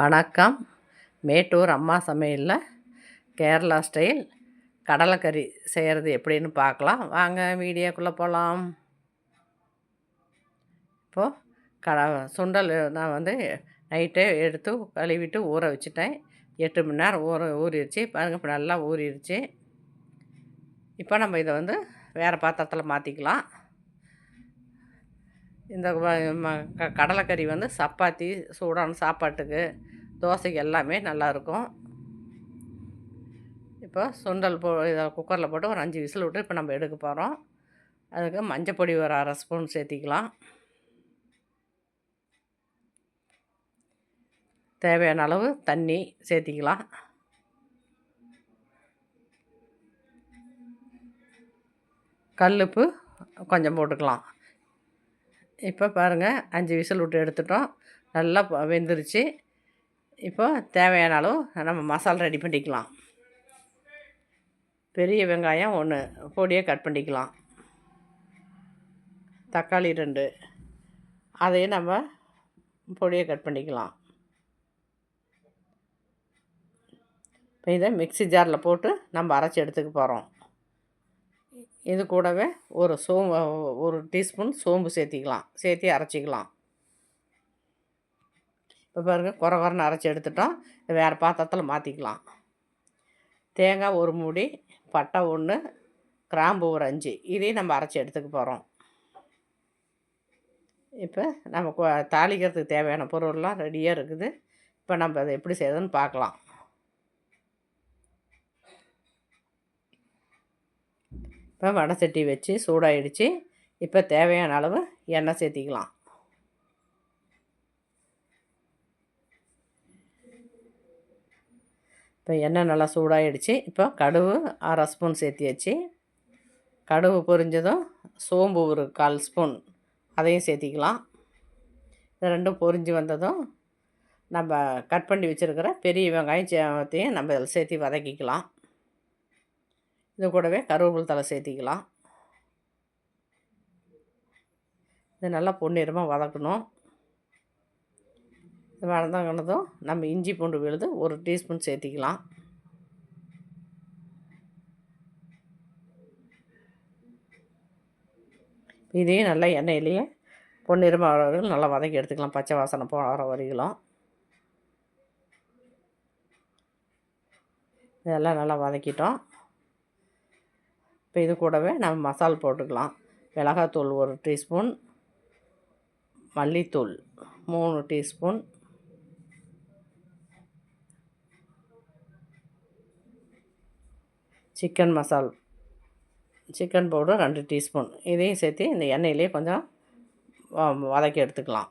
வணக்கம். மேட்டூர் அம்மா சமையலில் கேரளா ஸ்டைல். கடலைக்கறி செய்கிறது எப்படின்னு பார்க்கலாம். வாங்க வீடியோக்குள்ளே போகலாம் இப்போது கட சுண்டல் நான் வந்து நைட்டே எடுத்து கழுவிட்டு ஊற வச்சுட்டேன். எட்டு மணி நேரம் ஊற ஊறிடுச்சு. பாருங்கள் இப்போ நல்லா ஊறிடுச்சு. இப்போ நம்ம இதை வந்து வேறு பாத்திரத்தில் மாற்றிக்கலாம் இந்த கடலைக்கறி வந்து சப்பாத்தி சூடான சாப்பாட்டுக்கு தோசைக்கு எல்லாமே நல்லாயிருக்கும் இப்போ சுண்டல் போ இதை குக்கரில் போட்டு ஒரு அஞ்சு விசில் விட்டு இப்போ நம்ம எடுக்க போகிறோம் அதுக்கு மஞ்சப்பொடி ஒரு அரை ஸ்பூன் சேர்த்திக்கலாம். தேவையான அளவு தண்ணி சேர்த்திக்கலாம். கல்லுப்பு கொஞ்சம் போட்டுக்கலாம். இப்போ பாருங்கள் அஞ்சு விசில் விட்டு எடுத்துட்டோம். நல்லா வெந்துருச்சு. இப்போ தேவையான அளவு நம்ம மசாலா ரெடி பண்ணிக்கலாம். பெரிய வெங்காயம் ஒன்று பொடியை கட் பண்ணிக்கலாம். தக்காளி ரெண்டு. அதையும் நம்ம பொடியை கட் பண்ணிக்கலாம். இப்போ இதை மிக்சி ஜாரில் போட்டு நம்ம அரைச்சி எடுத்துக்க போகிறோம் இது கூடவே ஒரு சோம்பு ஒரு டீஸ்பூன் சோம்பு சேர்த்திக்கலாம். சேர்த்தி அரைச்சிக்கலாம். இப்போ பாருங்கள் குறை குறைன்னு அரைச்சி எடுத்துட்டோம். வேறு பாத்திரத்தில் மாற்றிக்கலாம் தேங்காய் ஒரு மூடி பட்டை ஒன்று கிராம்பு ஒரு அஞ்சு. இதையும் நம்ம அரைச்சி எடுத்துக்க போகிறோம் இப்போ நம்ம தாளிக்கிறதுக்கு தேவையான பொருள்லாம் ரெடியாக இருக்குது. இப்போ நம்ம அதை எப்படி செய்யறதுன்னு பார்க்கலாம். இப்போ வடை சட்டி வச்சு சூடாகிடுச்சு இப்போ தேவையான அளவு எண்ணெய் சேர்த்திக்கலாம். இப்போ எண்ணெய் நல்லா சூடாகிடுச்சு இப்போ கடுகு அரை ஸ்பூன் சேர்த்தியாச்சு. கடுகு பொரிஞ்சதும் சோம்பு ஒரு கால் ஸ்பூன் அதையும் சேர்த்திக்கலாம். இது ரெண்டும் பொரிஞ்சு வந்ததும் நம்ம கட் பண்ணி வச்சுருக்கிற பெரிய வெங்காயம் நம்ம இதில் சேர்த்தி வதக்கிக்கலாம். இது கூடவே கருவேப்பில் தலை சேர்த்திக்கலாம். இது நல்லா பொன்னிறமாக வதக்கணும். இது வதங்கினதும் நம்ம இஞ்சி பூண்டு விழுது ஒரு டீஸ்பூன் சேர்த்திக்கலாம். இதையும் நல்லா எண்ணெயிலேயே பொன்னிறமாக வர நல்லா வதக்கி எடுத்துக்கலாம். பச்சை வாசனை போகிற வரைக்கும் இதெல்லாம் நல்லா வதக்கிட்டோம். இப்போ இது கூடவே நம்ம மசால் போட்டுக்கலாம். மிளகாத்தூள் ஒரு டீஸ்பூன். மல்லித்தூள் மூணு டீஸ்பூன். சிக்கன் மசால். சிக்கன் பவுடர் ரெண்டு டீஸ்பூன். இதையும் சேர்த்து இந்த எண்ணெயிலே கொஞ்சம் வதக்கி எடுத்துக்கலாம்.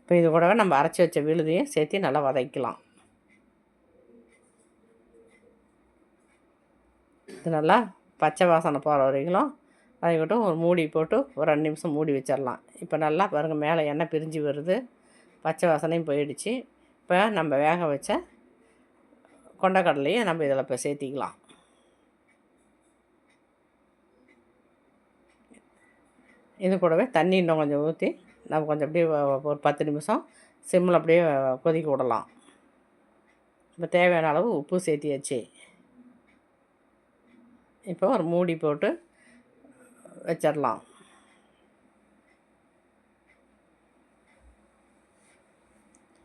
இப்போ இது கூடவே நம்ம அரைச்சி வச்ச விழுதையும் சேர்த்து நல்லா வதக்கலாம் எடுத்து நல்லா பச்சை வாசனை போகிற வரைக்கும் அதுக்கிட்டும் ஒரு மூடி போட்டு ஒரு ரெண்டு நிமிஷம் மூடி வச்சிடலாம். இப்போ நல்லா பாருங்கள் மேலே எண்ணெய் பிரிஞ்சு வருது. பச்சை வாசனையும் போயிடுச்சு. இப்போ நம்ம வேக வச்ச கொண்டக்கடலையும் நம்ம இதில் இப்போ சேர்த்திக்கலாம். இது கூடவே தண்ணி இன்னும் கொஞ்சம் ஊற்றி நம்ம கொஞ்சம் அப்படியே ஒரு பத்து நிமிஷம் சிம்மில் அப்படியே கொதிக்க விடலாம். இப்போ தேவையான அளவு உப்பு சேர்த்தியாச்சு. இப்போ ஒரு மூடி போட்டு வச்சிடலாம்.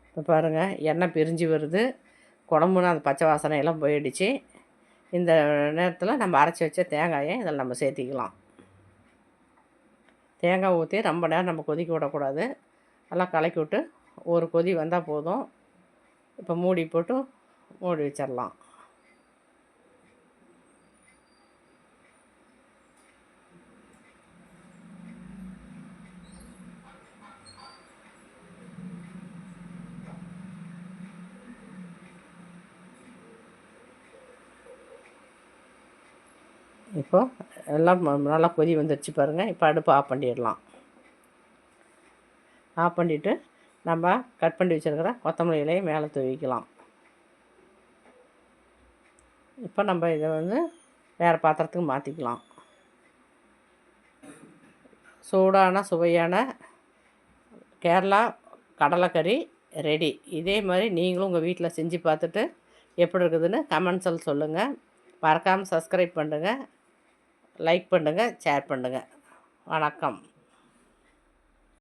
இப்போ பாருங்கள் எண்ணெய் பிரிஞ்சு வருது. குழம்புனா அந்த பச்சை வாசனை எல்லாம் போயிடுச்சு. இந்த நேரத்தில் நம்ம அரைச்சி வச்ச தேங்காயை இதில் நம்ம சேர்த்திக்கலாம். தேங்காய் ஊற்றி ரொம்ப நேரம் நம்ம கொதிக்க விடக்கூடாது. நல்லா கலக்கி விட்டு ஒரு கொதி வந்தால் போதும். இப்போ மூடி போட்டு மூடி வச்சிடலாம். இப்போது எல்லாம் நல்லா கொதி வந்துடுச்சு பாருங்கள் இப்போ அடுப்பு ஆஃப் பண்ணிடலாம். ஆஃப் பண்ணிவிட்டு நம்ம கட் பண்ணி வச்சுருக்கிற கொத்தமல்லி இலையை மேலே துவிக்கலாம். இப்போ நம்ம இதை வந்து வேறு பாத்திரத்துக்கு மாற்றிக்கலாம் சூடான சுவையான கேரளா கடலைக்கறி ரெடி இதே மாதிரி நீங்களும் உங்கள் வீட்டில் செஞ்சு பார்த்துட்டு எப்படி இருக்குதுன்னு கமெண்ட்ஸில் சொல்லுங்கள் மறக்காமல் சப்ஸ்கிரைப் பண்ணுங்கள் லைக் பண்ணுங்கள் ஷேர் பண்ணுங்கள் வணக்கம்.